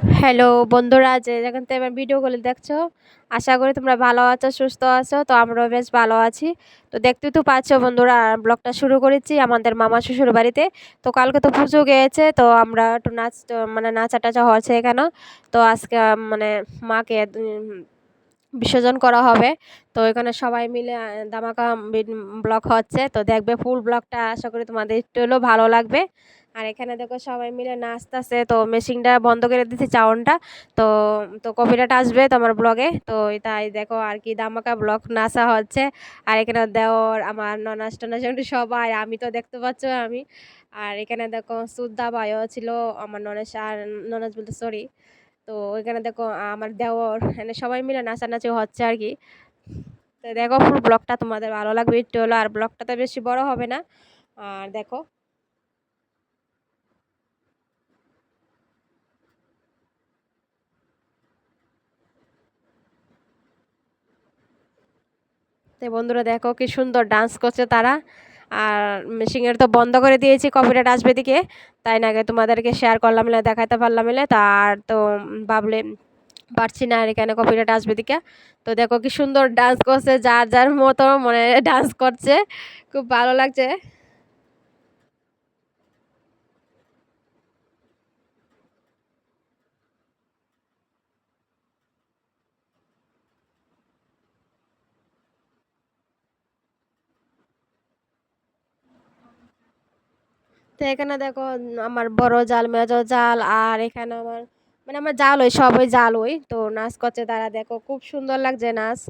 Hello বন্ধুরা, যে যেখান থেকে আমার ভিডিওগুলো দেখছ, আশা করি তোমরা ভালো আছো, সুস্থ আছো, তো আমরাও বেশ ভালো আছি। তো দেখতে তো পাচ্ছ বন্ধুরা, ব্লগটা শুরু করেছি আমাদের মামা শ্বশুর বাড়িতে। তো কালকে তো পুজো গিয়েছে, তো আমরা একটু নাচ মানে নাচা টাচা হচ্ছে এখানে। তো আজকে মানে মাকে বিসর্জন করা হবে। তো এখানে সবাই মিলে দামাকা ব্লক হচ্ছে। তো দেখবে ফুল ব্লগটা, আশা করি তোমাদের একটু হলেও ভালো লাগবে। আর এখানে দেখো সবাই মিলে নাচতেছে। তো মেশিনটা বন্ধ করে দিচ্ছি চাউনটা। তো তো কপিরাইট আসবে তোমার ব্লগে তো তাই দেখো আর কি দামাকা ব্লগ নাচা হচ্ছে। আর এখানে দেওর, আমার ননাস টনাস সবাই, আমি তো দেখতে পাচ্ছ আমি। আর এখানে দেখো সুদ্দা ভাইও ছিল, আমার ননাস আর ননাস বলতে সরি তো ওইখানে দেখো আমার দেওর মানে সবাই মিলে নাচানাচি হচ্ছে আর কি। তো দেখো ফুল ব্লগটা তোমাদের ভালো লাগবে, একটু হলো আর ব্লগটা তো বেশি বড় হবে না। আর দেখো তো বন্ধুরা দেখো কি সুন্দর ডান্স করছে তারা। আর মেশিনের তো বন্ধ করে দিয়েছি কপিরাইট আসবে দিকে তাই না তোমাদেরকে শেয়ার করলাম না দেখাতে পারলাম মিলে তার তো ভাবলে পারছি না আর এখানে কপিরাইট আসবে দিকে তো দেখো কি সুন্দর ডান্স করছে, যার যার মতো মানে ডান্স করছে, খুব ভালো লাগছে। তো এখানে দেখো আমার বড় জাল, মেজ জাল আর এখানে আমার মানে আমার জাল ওই, সবই জাল ওই। তো নাচ করছে তারা, দেখো খুব সুন্দর লাগছে নাচ।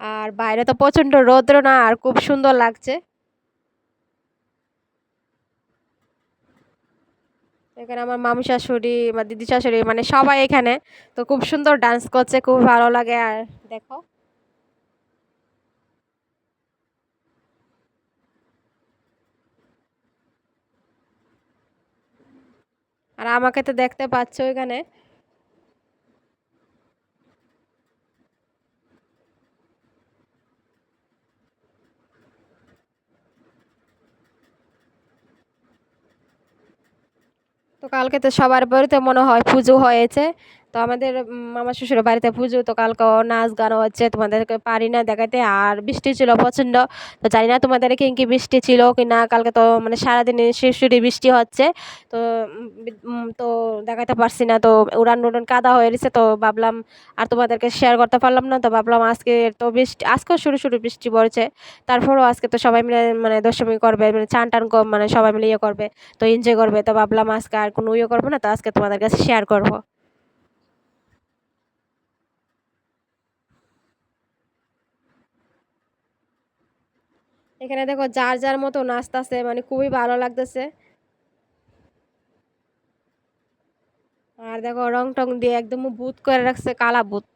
আর বাইরে তো প্রচণ্ড রৌদ্র না, আর খুব সুন্দর লাগছে। এখানে আমার মামি শাশুড়ি আমার দিদি শাশুড়ি মানে সবাই এখানে। তো খুব সুন্দর ডান্স করছে, খুব ভালো লাগে। আর দেখো। আর আমাকে তো দেখতে পাচ্ছ এখানে তো কালকে তো সবার বাড়িতে মনে হয় পুজো হয়েছে। তো আমাদের মামা শ্বশুরের বাড়িতে পুজো, তো কালকে নাচ গানও হচ্ছে তোমাদেরকে পারি না দেখাতে আর বৃষ্টি ছিল প্রচণ্ড, তো জানি না তোমাদের কি বৃষ্টি ছিল কি না, কালকে তো মানে সারাদিনে শিরশিরি বৃষ্টি হচ্ছে, তো তো দেখাতে পারছি না, তো উড়ান উড়ান কাদা হয়ে গেছে তো ভাবলাম আর তোমাদেরকে শেয়ার করতে পারলাম না, তো ভাবলাম আজকে তো বৃষ্টি, আজকেও শুরু শুরু বৃষ্টি পড়ছে, তারপরেও আজকে তো সবাই মিলে মানে দশমী করবে মানে চান টান মানে সবাই মিলে ইয়ে করবে, তো এনজয় করবে, তো ভাবলাম আজকে আর কোনো ইয়ে করব না, তো আজকে তোমাদের কাছে শেয়ার করব। এখানে দেখো যার যার মতো নাচতেছে মানে খুবই ভালো লাগতেছে। আর দেখো রং টং দিয়ে একদম ভূত করে রাখছে, কালা বুথ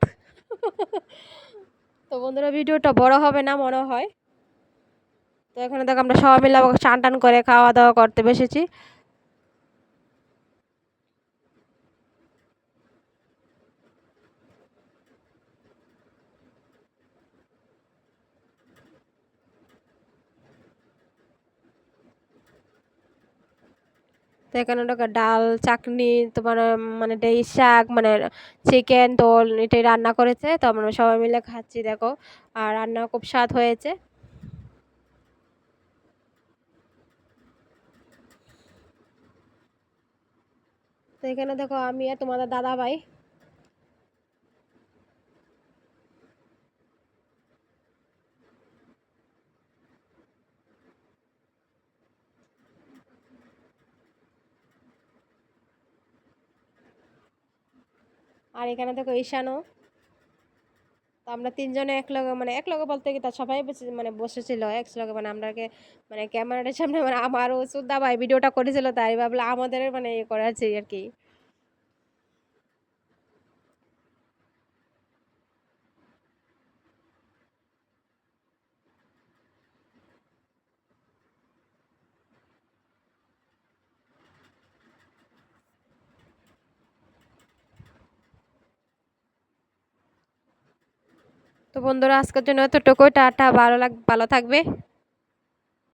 তো বন্ধুরা, ভিডিওটা বড় হবে না, মনে হয়। তো এখানে দেখো আমরা সবাই মিলে স্নান টান করে খাওয়া দাওয়া করতে বসেছি। তো এখানে ডাল চাটনি তোমার মানে ডেই শাক মানে চিকেন দোল, এটাই রান্না করেছে। তো আমরা সবাই মিলে খাচ্ছি, দেখো। আর রান্না খুব স্বাদ হয়েছে। তো এখানে দেখো আমি আর তোমাদের দাদা ভাই আর এখানে দেখো ঈশানও। তো আমরা তিনজনে এক লগে মানে এক লগে বলতে গিয়ে তার সবাই মানে বসেছিল, এক লগে। মানে আমরাকে মানে ক্যামেরাটার সামনে মানে আমারও সুদ্দা ভাই ভিডিওটা করেছিল, তাই ভাবলে আমাদের মানে ইয়ে করাচ্ছে আর কি। তো বন্ধুরা আজকের জন্য এতটুকু টাটা ভালো লাগ ভালো থাকবে।